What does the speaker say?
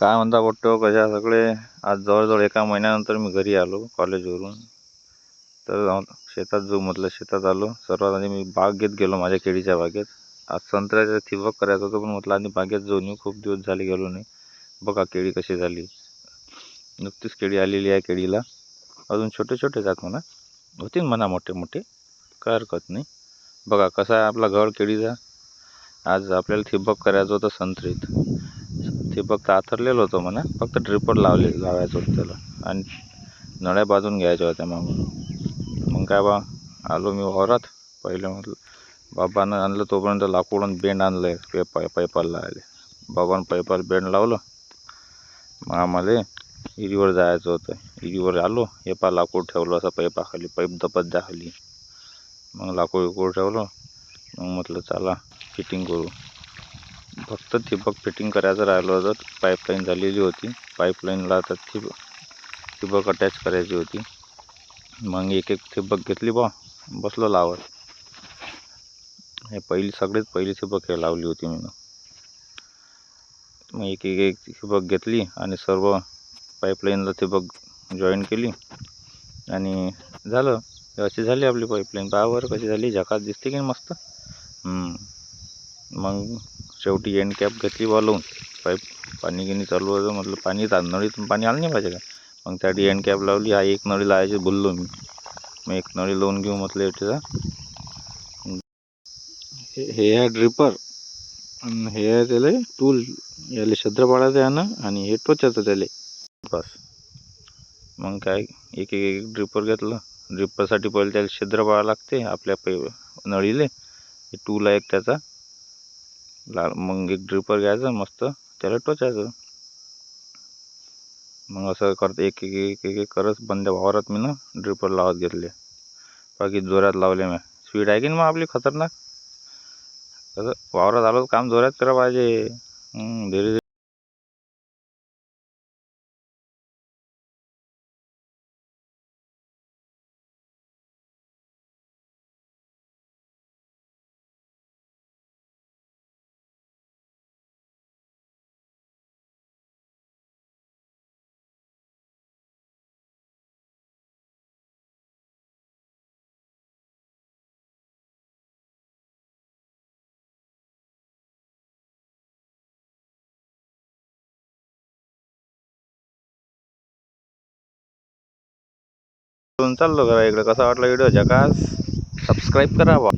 काय म्हणता पोट्टो कशा सगळे? आज जवळजवळ एका महिन्यानंतर मी घरी आलो कॉलेजवरून. तर शेतात जाऊ म्हटलं शेतात आलो. सर्वात आधी मी बाग घेत गेलो माझ्या केळीच्या बागेत. आज संत्र्याचं थिबक करायचं होतं पण म्हटलं आधी बागेत जाऊन येऊ. खूप दिवस झाले गेलो नाही. बघा केळी कशी झाली. नुकतीच केळी आलेली आहे केळीला. अजून छोटे छोटे जात म्हणा. होतील म्हणा मोठे मोठे. काय हरकत नाही. बघा कसा आहे आपला गळ केळीचा. आज आपल्याला थिबक करायचं होतं संत्रीत ते फक्त आथरलेलं होतं म्हणा. फक्त ड्रिपर लावले लावायचं होतं त्याला. आणि नळ्या बाजून घ्यायच्या होत्या मग मग काय बा आलो मी वावरात. पहिले म्हटलं बाबानं आणलं तोपर्यंत लाकूड आणि बेंड आणलं आहे पेपा पैपाला लावायला बाबानं पैपाला बेंड लावलं. मग आम्हाला इरीवर जायचं होतं. इरीवर आलो हे पा लाकूड ठेवलं असं पैपाखाली पैप दपत खाली मग लाकूड विकूड ठेवलं. मग म्हटलं चला फिटिंग करू. फक्त ठिबक फिटिंग करायचं राहिलं होतं. पाईपलाईन झालेली होती. पाईपलाईनला आता ठिब ठिबक अटॅच करायची होती. मग एक एक ठिबक घेतली बा बसलो लावत. हे पहिली सगळीत पहिली ठिबक हे लावली होती मी. मग एक एक एक ठिबक घेतली आणि सर्व पाईपलाईनला ठिबक जॉईन केली. आणि झालं. अशी झाली आपली पाईपलाईन. पाहावर कशी झाली. झकास दिसते की नाही मस्त? मग शेवटी एंड कॅप घेतली बा लावून पाईप पाणी गिनी चालू होतं म्हटलं पाणी ता- नळीतून पाणी आलं नाही पाहिजे का? मग त्यासाठी एंड कॅप लावली हा एक नळी लावायची बोललो मी. मग एक नळी लावून घेऊ म्हटलं एटीचा हे हे आहे ड्रिपर आणि हे आहे त्याला टूल याला छद्र पाडायचं आहे ना आणि हे टोचायचं त्याला. बस. मग काय एक एक एक ड्रिपर घेतलं. ड्रिपरसाठी पहिले त्याला छिद्र पाळावं लागते आपल्या पै नळीले. टूल आहे एक त्याचा. ला मग एक ड्रिपर घ्यायचं मस्त त्याला टोचायचं. मग असं करत एक एक एक एक एक करत बंद वावरात मी ना ड्रिपर लावत घेतले. बाकी जोरात लावले मी. स्पीड आहे की ना मग आपली? खतरनाक. कसं? वावरात आलो तर काम जोरात करा पाहिजे. धीरे धीरे चाललो करा इकडे. कसा वाटला व्हिडिओ जकास सबस्क्राईब करा बा